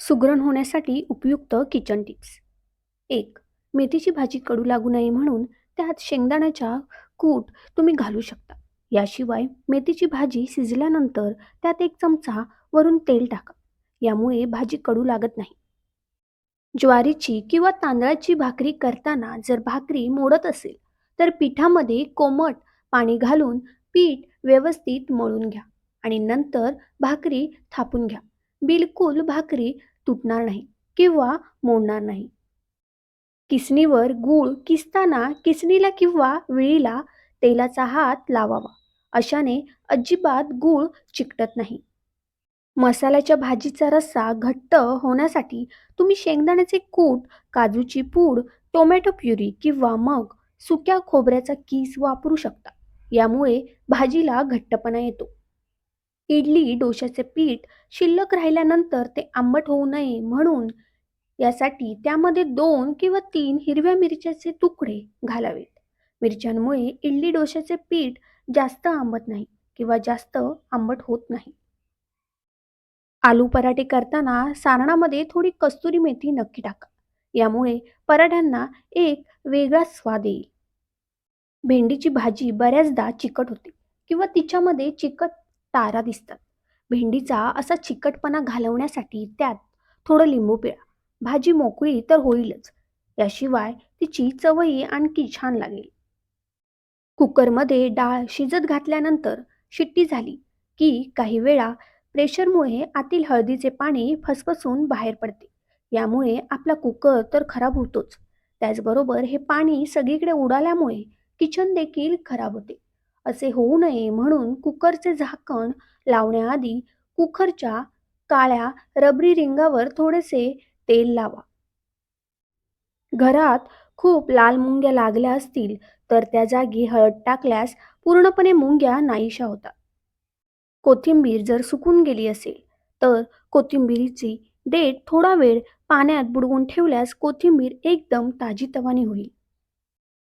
सुग्रण होण्यासाठी उपयुक्त kitchen tips एक मेथीची भाजी कडू लागू नये म्हणून त्यात शेंगदाण्याच्या कूट तुम्ही घालू शकता. याशिवाय मेथीची भाजी शिजल्यानंतर त्यात एक चमचा वरून तेल टाका. यामुळे भाजी कडू लागत नाही. ज्वारीची किंवा तांदळाची भाकरी करताना जर भाकरी मोडत असेल तर पिठामध्ये कोमट पाणी घालून पीठ व्यवस्थित मळून घ्या आणि नंतर भाकरी थापून घ्या. बिलकुल भाकरी तुटणार नाही किंवा मोडणार नाही. किसणीवर गूळ किसताना किसणीला किंवा विळीला तेलाचा हात लावावा. अशाने अजिबात गूळ चिकटत नाही. मसाल्याच्या भाजीचा रस्सा घट्ट होण्यासाठी तुम्ही शेंगदाण्याचे कूट काजूची पूड टोमॅटो प्युरी किंवा मग सुक्या खोबऱ्याचा किस वापरू शकता. यामुळे भाजीला घट्टपणा येतो. इडली डोशाचे पीठ शिल्लक राहिल्यानंतर ते आंबट होऊ नये म्हणून यासाठी त्यामध्ये दोन किंवा तीन हिरव्या मिरच्याचे तुकडे घालावेत. मिरच्यांमुळे इडली डोशाचे पीठ जास्त आंबट नाही किंवा जास्त आंबट होत नाही. आलू पराठे करताना सारणामध्ये थोडी कस्तुरी मेथी नक्की टाका. यामुळे पराठ्यांना एक वेगळा स्वाद येईल. भेंडीची भाजी बऱ्याचदा चिकट होते किंवा तिच्यामध्ये चिकट तारा दिसतात. भेंडीचा असा चिकटपणा घालवण्यासाठी त्यात थोडं लिंबू पिळा. भाजी मोकळी तर होईलच. याशिवाय तिची चवही आणखी छान लागेल. कुकरमध्ये डाळ शिजत घातल्यानंतर शिट्टी झाली की काही वेळा प्रेशरमुळे आतील हळदीचे पाणी फसफसून बाहेर पडते. यामुळे आपला कुकर तर खराब होतोच. त्याचबरोबर हे पाणी सगळीकडे उडाल्यामुळे किचन देखील खराब होते. असे होऊ नये म्हणून कुकरचे झाकण लावण्याआधी कुकरच्या काळ्या रबरी रिंगावर थोडेसे तेल लावा. घरात खूप लाल मुंग्या लागल्या असतील तर त्या जागी हळद टाकल्यास पूर्णपणे मुंग्या नाहीशा होतात. कोथिंबीर जर सुकून गेली असेल तर कोथिंबीरीची देठ थोडा वेळ पाण्यात बुडवून ठेवल्यास कोथिंबीर एकदम ताजीतवानी होईल.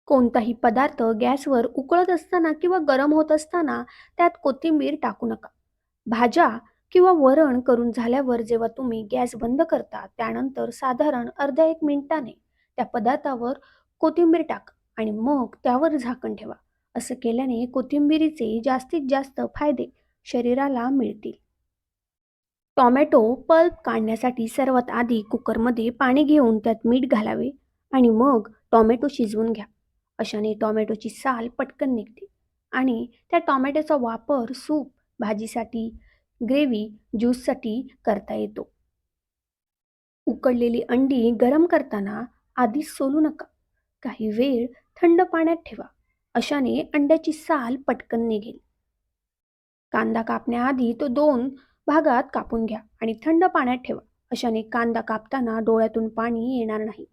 कोणताही पदार्थ गॅसवर उकळत असताना किंवा गरम होत असताना त्यात कोथिंबीर टाकू नका. भाज्या किंवा वरण करून झाल्यावर जेव्हा तुम्ही गॅस बंद करता त्यानंतर साधारण अर्ध्या एक मिनिटाने त्या पदार्थावर कोथिंबीर टाका आणि मग त्यावर झाकण ठेवा. असं केल्याने कोथिंबीरीचे जास्तीत जास्त फायदे शरीराला मिळतील. टॉमॅटो पल्प काढण्यासाठी सर्वात आधी कुकरमध्ये पाणी घेऊन त्यात मीठ घालावे आणि मग टॉमॅटो शिजवून घ्या. अशाने टॉमॅटोची साल पटकन निघते आणि त्या टॉमॅटोचा वापर सूप भाजीसाठी ग्रेव्ही ज्यूससाठी करता येतो. उकडलेली अंडी गरम करताना आधीच सोलू नका. काही वेळ थंड पाण्यात ठेवा. अशाने अंड्याची साल पटकन निघेल. कांदा कापण्याआधी तो दोन भागात कापून घ्या आणि थंड पाण्यात ठेवा. अशाने कांदा कापताना डोळ्यातून पाणी येणार नाही.